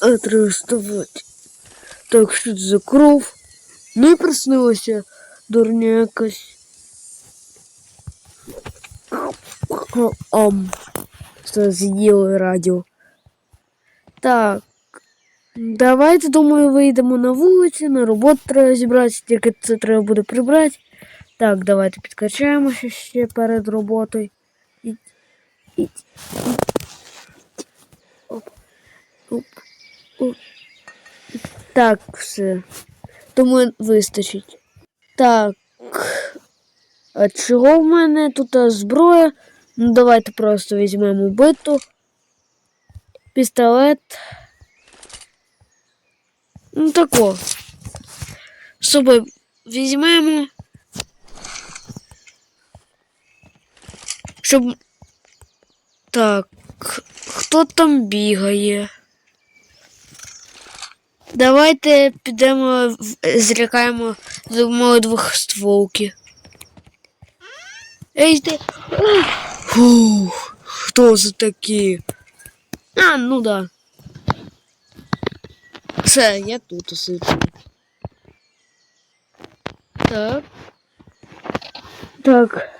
А. Так, що це за кров? Не приснилося дурня якась. Ам. Що з'їли радіо. Так. Давайте, думаю, вийдемо на вулицю, на роботу треба зібратися, тільки це треба буде прибрати. Так, давайте підкачаємося ще перед роботою. І, і, і. Так, все. Думаю, вистачить. Так. А чого в мене тут зброя? Ну, давайте просто візьмемо биту. Пістолет. Ну тако. З собою візьмемо. Щоб. Так. Хто там бігає? Давайте підемо злякаємо з двох стволки. Ей, ти. Фух, хто це такі? А, ну да. Все, я тут сиджу. Так. Так.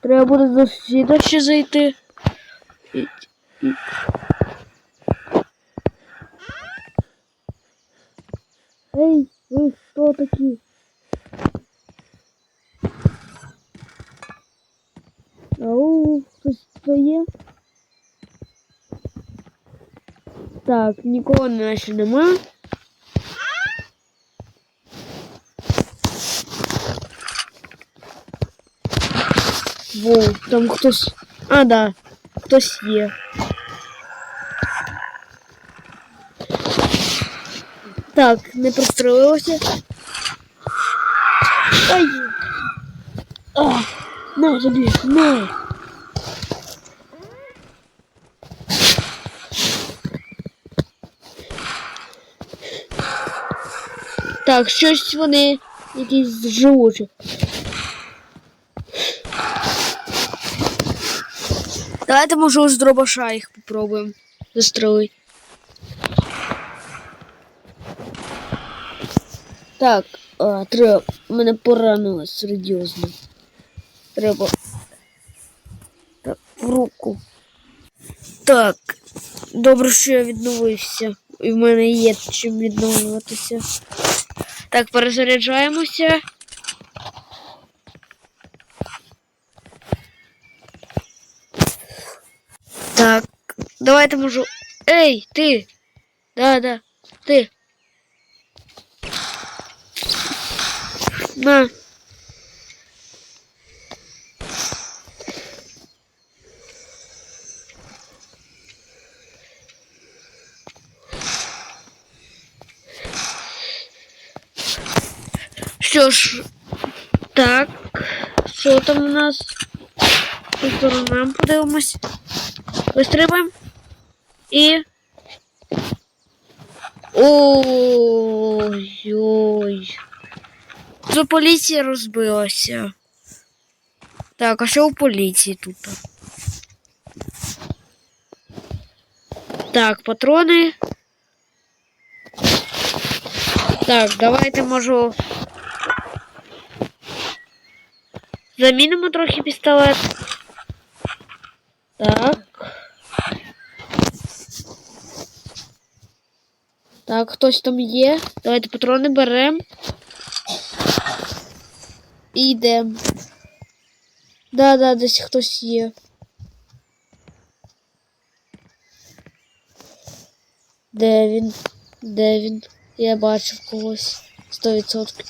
Треба буде до сусіда ще зайти. хто такі? Ау, хтось тут є? Так, нікого наче нема. Воу, там хтось. А, да, хтось є. Так, не прострелилося. Ай! А, на, тобі, на! Так, щось вони якісь живучі. Давайте, може, з дробаша їх попробуємо застрелити. Так, а, треба. Мене поранило серйозно. Треба. Так, в руку. Так. Добре, що я відновився. І в мене є чим відновлюватися. Так, перезаряджаємося. Так, давайте можу. Ей, ти! Да, да, ти. На. Що ж, так, що там у нас? По сторонам подивимось. Вистрибуємо. І. Ой-ой. Це поліція розбилася. Так, а що у поліції тут? Так, патрони. Так, давайте можу. Замінимо трохи пістолет. Так. Так, хтось там є. Давайте патрони беремо. І. Да, да, десь хтось є. Де він? Де він? Я бачив когось. Сто відсотків.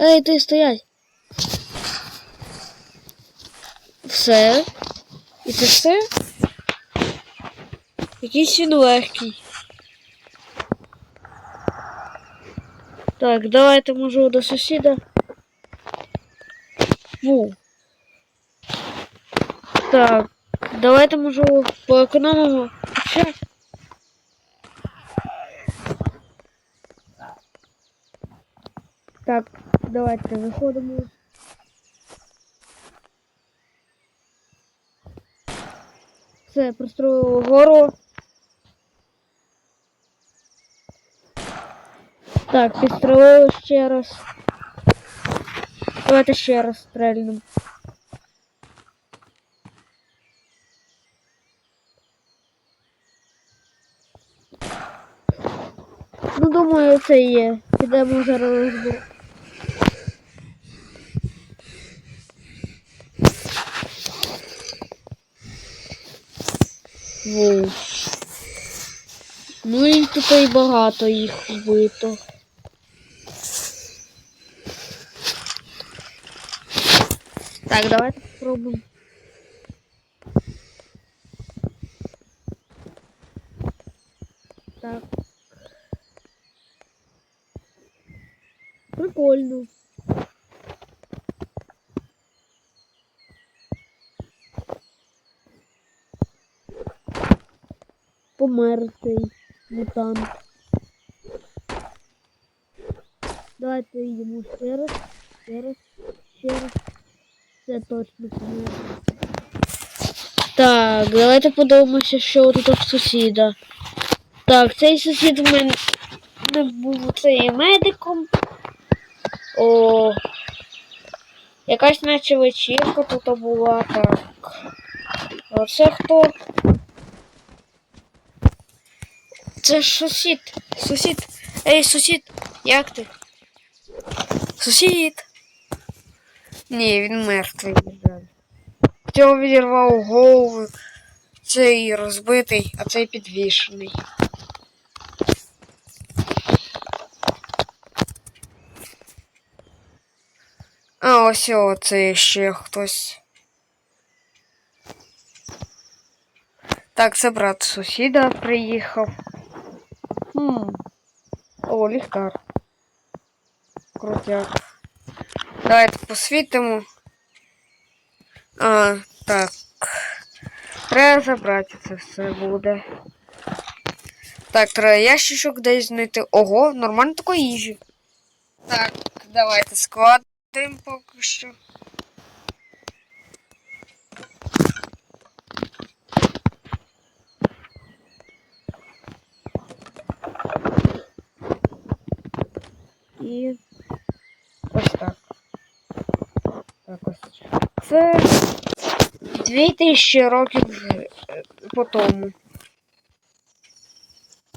Ей, ти стоять. Все. І це все? Якийсь він легкий. Так, давайте можу до сусіда. Ву. Так, давайте можу поекономимо. Ще. Так, давайте виходимо. Все, пристроїли гору. Так, підстрелили ще раз. Давайте ще раз стрельнемо. Ну, думаю, це є. Підемо зараз розберемо. Воу. Ну і тут і багато їх вбито. Так, давайте спробуємо. Так. Прикольно. Помер цей мутант. Давайте йдемо ще раз, ще раз, ще раз. Це точно. Так, давайте подивимося, що тут у сусіда. Так, цей сусід у мене не був цей медиком. О. Якась наче вечірка тут була, так. А це хто? Це сусід. Сусід. Ей, сусід, як ти? Сусід. Ні, він мертвий. Цього відірвав голову. Цей розбитий, а цей підвішений. А, ось оце ще хтось. Так, це брат сусіда приїхав. Хм. О, ліхтар. Крутяк. Давайте посвітимо. А, так. Треба забрати це все буде. Так, треба ящичок десь знайти. Ого, нормально такої їжі. Так, давайте складемо поки що. І Це дві тисячі років е, по тому.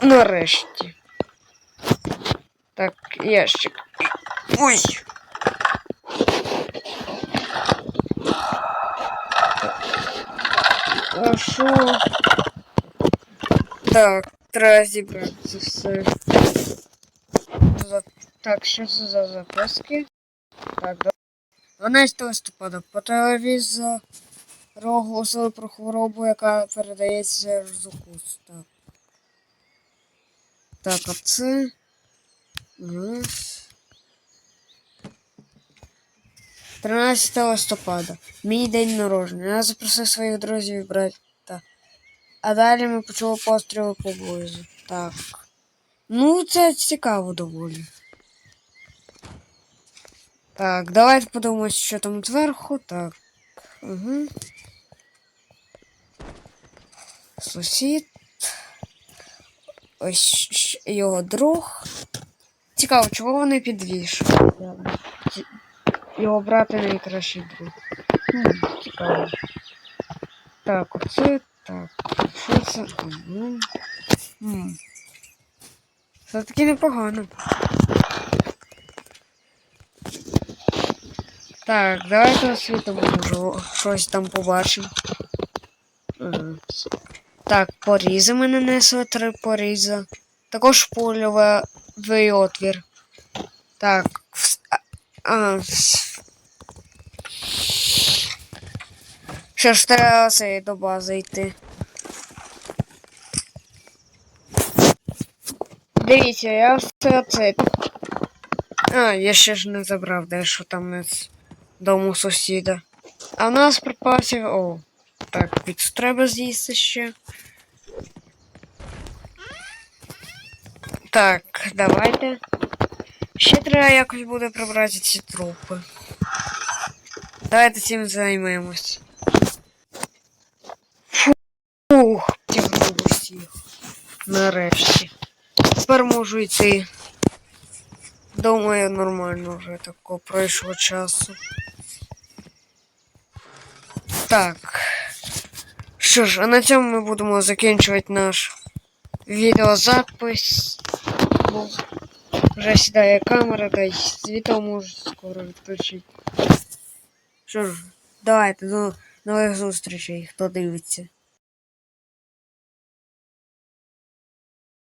Нарешті. Так, ящик. Ой. А що? Так, треба зібрати це все. За- Так, що це за записки? Так, до- 12 листопада по телевізору оголосили про хворобу, яка передається через укус. Так. Так, а це. Раз. 13 листопада. Мій день народження. Я запросив своїх друзів і брата. А далі ми почули постріли поблизу. Так. Ну, це цікаво доволі. Так, давайте подивимось, що там зверху. Так. Угу. Сусід. Ось його друг. Цікаво, чого вони підвішують? Ці- Його брати найкращий друг. Хм, цікаво. Так, оце так. Що це? Угу. Хм. Все-таки непогано. Так, давайте освітимо, може, щось там побачимо. Ага. Так, порізи ми нанесли три поріза. Також польовий отвір. Так. а- Ще ж треба цей до бази йти. Дивіться, я все це. А, я ще ж не забрав дещо там із дому сусіда. А в нас припасів. О, так, від треба з'їсти ще. Так, давайте. Ще треба якось буде прибрати ці трупи. Давайте цим займемось. Фу, Нарешті. Тепер можу йти. Думаю, нормально вже тако пройшло часу. Так. Що ж, а на цьому ми будемо закінчувати наш відеозапис. Бо вже сідає камера, та й світло можу скоро відключити. Що ж, давайте до нових зустрічей, хто дивиться.